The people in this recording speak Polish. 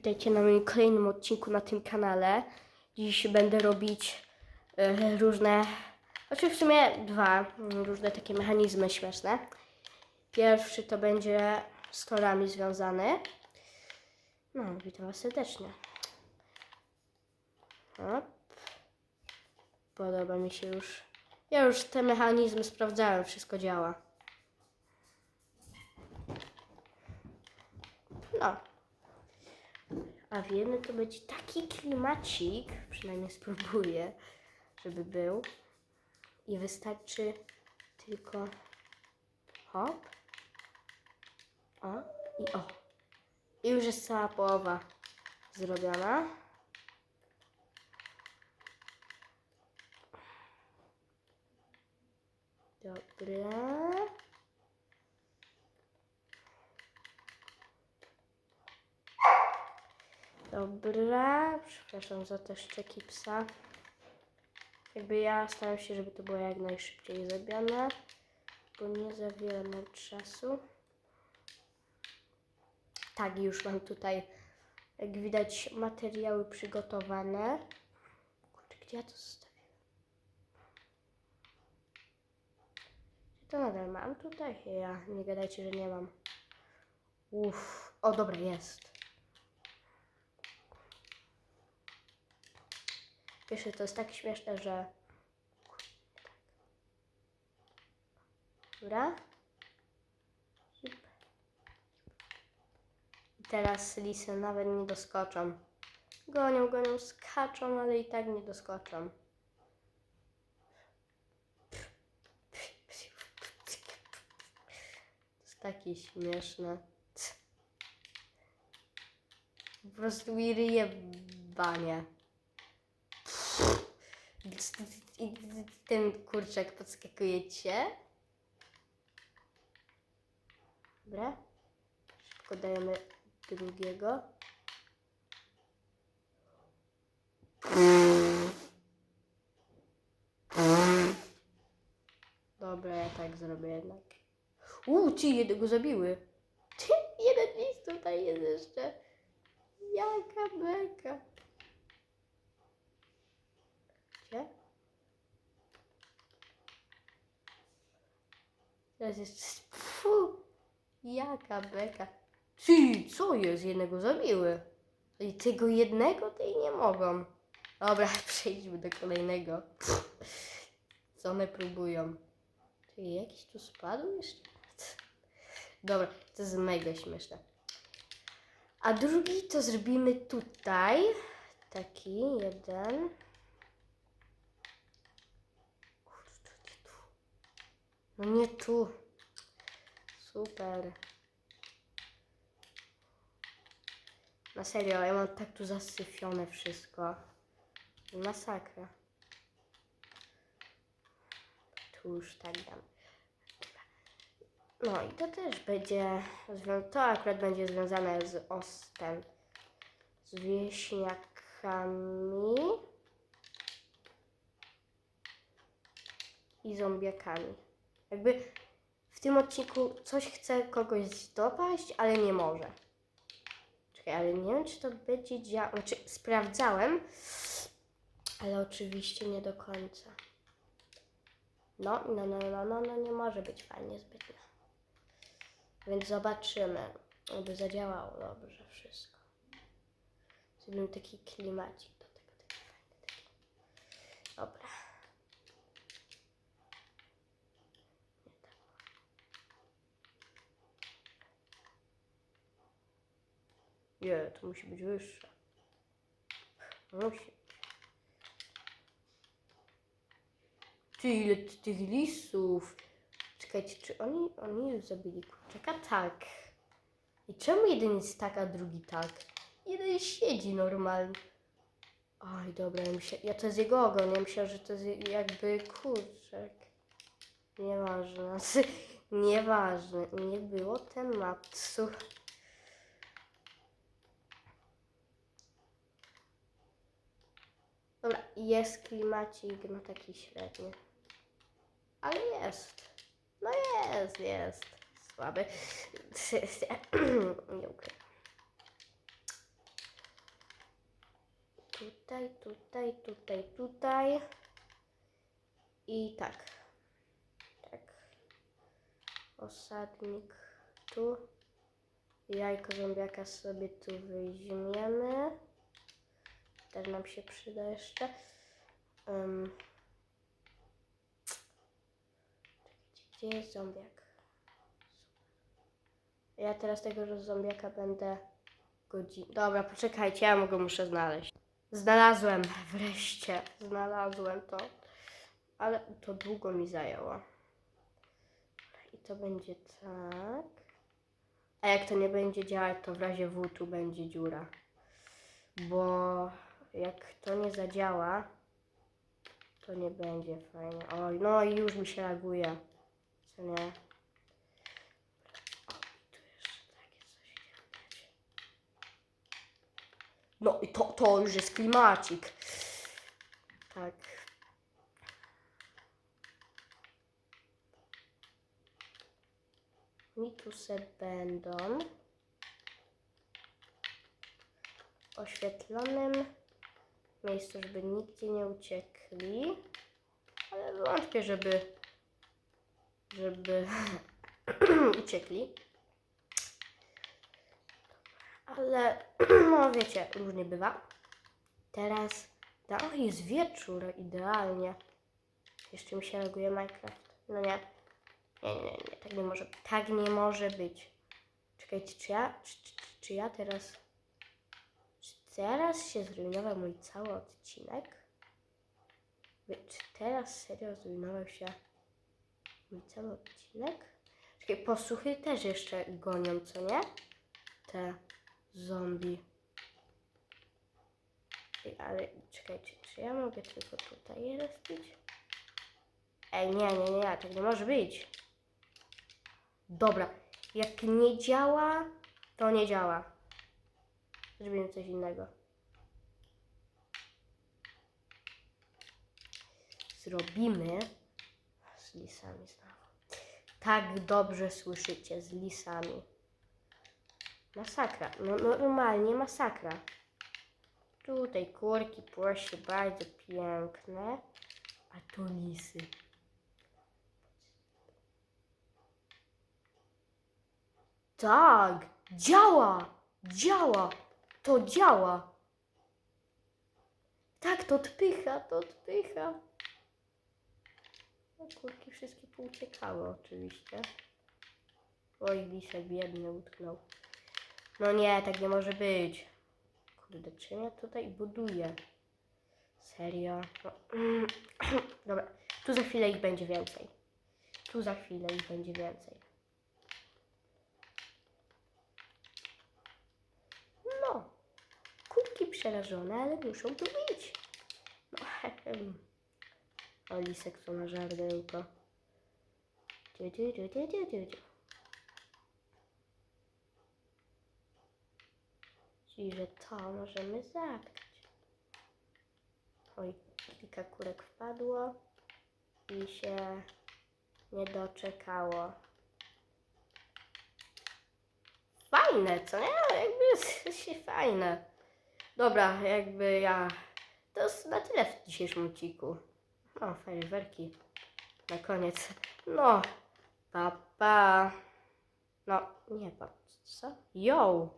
Witajcie na moim kolejnym odcinku na tym kanale. Dziś będę robić e, różne, znaczy w sumie dwa mm, różne takie mechanizmy śmieszne. Pierwszy to będzie z torami związany. No, witam Was serdecznie. Hop. Podoba mi się już. Ja już te mechanizmy sprawdzałem, wszystko działa. No. A w jednym to będzie taki klimacik, przynajmniej spróbuję, żeby był. I wystarczy tylko hop, o i o. I już jest cała połowa zrobiona. Dobra. Dobra, przepraszam za te szczeki psa. Jakby ja staram się, żeby to było jak najszybciej zrobione, bo nie za wiele mam czasu. Tak, już mam tutaj, jak widać, materiały przygotowane. Kurczę, gdzie ja to zostawiłem? Czy to nadal mam tutaj? Ja, nie gadajcie, że nie mam. Uff, o dobra, jest. Wiesz, to jest tak śmieszne, że... Dobra. I teraz lisy nawet nie doskoczą. Gonią, gonią, skaczą, ale i tak nie doskoczą. To jest takie śmieszne. Po prostu mi ryje banie. I ten kurczak podskakuje cię. Dobra. Szybko dajemy drugiego. Dobra, ja tak zrobię jednak. Uuu, ci jednego zabiły. Jeden list tutaj jest jeszcze. Jaka beka. Gdzie? Teraz jest... Fu, jaka beka. Ty, co jest? Jednego zabiły. I tego jednego tej nie mogą. Dobra, przejdźmy do kolejnego. Co one próbują? Czy jakiś tu spadł jeszcze? Dobra, to jest mega śmieszne. A drugi to zrobimy tutaj. Taki jeden. Kurczę, nie tu. No nie tu. Super. Na serio, ja mam tak tu zasyfione wszystko. Masakra. Tu już tak dam. No i to też będzie, to akurat będzie związane z ostem, z wieśniakami i zombiakami. Jakby w tym odcinku coś chce kogoś dopaść, ale nie może. Czekaj, ale nie wiem, czy to będzie działało. Znaczy, sprawdzałem, ale oczywiście nie do końca. No, no, no, no, no, no nie może być fajnie zbytnio. Więc zobaczymy, aby zadziałało dobrze wszystko. Zrobimy taki klimacik do tego, taki fajny. Taki. Dobra. Nie tak. Nie, to musi być wyższe. Musi. Ty, ile ty tych lisów. Czekajcie, czy oni, oni już zabili kurczaka? Tak. I czemu jeden jest tak, a drugi tak? Jeden siedzi normalnie. Oj, dobra, ja, myślę, ja to jest jego ogon, ja myślałam, że to jest jakby kurczak. Nieważne, nieważne, nie było tematu. Dobra, jest klimacik, no taki średni. Ale jest. No jest, jest. Słaby. Nie ukrywam. tutaj, tutaj, tutaj, tutaj. I tak. Tak. Osadnik tu. Jajko zombiaka sobie tu weźmiemy. Też nam się przyda jeszcze. Um. Gdzie jest zombiak? Ja teraz tego zombiaka będę godzin. Dobra, poczekajcie, ja go muszę znaleźć. Znalazłem, wreszcie, znalazłem to. Ale to długo mi zajęło. I to będzie tak. A jak to nie będzie działać, to w razie W tu będzie dziura. Bo jak to nie zadziała, to nie będzie fajnie. Oj, no i już mi się laguje. Co nie? O, tu jeszcze takie coś. No i to, to już jest klimacik. Tak. I tu se będą oświetlonym miejscu, żeby nigdzie nie uciekli. Ale wątpię, żeby żeby uciekli. Ale no wiecie, różnie bywa. Teraz, da, o jest wieczór, idealnie. Jeszcze mi się reaguje Minecraft. No nie. Nie, nie, nie, nie, tak nie może, tak nie może być. Czekajcie, czy ja, czy, czy, czy ja teraz, teraz się zrujnował mój cały odcinek? Czy teraz serio zrujnował się mój cały odcinek? Czekaj, posłuchy też jeszcze gonią, co nie? Te zombie. Ale czekajcie, czy ja mogę tylko tutaj je? Ej, nie, nie, nie, tak nie może być. Dobra, jak nie działa, to nie działa. Zrobimy coś innego. Zrobimy z lisami znowu. Tak dobrze słyszycie, z lisami. Masakra, no, no normalnie masakra. Tutaj kurki, proszę, bardzo piękne. A tu lisy. Tak, działa, działa, to działa. Tak, to odpycha, to odpycha. No, kurki wszystkie pouciekały oczywiście. Oj, lisek biedny utknął. No nie, tak nie może być. Kurde, czym ja tutaj buduję? Serio? No. Dobra, tu za chwilę ich będzie więcej. Tu za chwilę ich będzie więcej. No, kubki przerażone, ale muszą tu być. No. O, lisek co na żardełko. Dziu, dziu, dziu, dziu, dziu, dziu. Czyli, że to możemy zatkać. Oj, kilka kurek wpadło i się nie doczekało. Fajne, co nie? Jakby jest się fajne. Dobra, jakby ja... To jest na tyle w dzisiejszym odcinku. No, fajerwerki. Na koniec. No, pa, pa. No, nie pa. Co? Yo!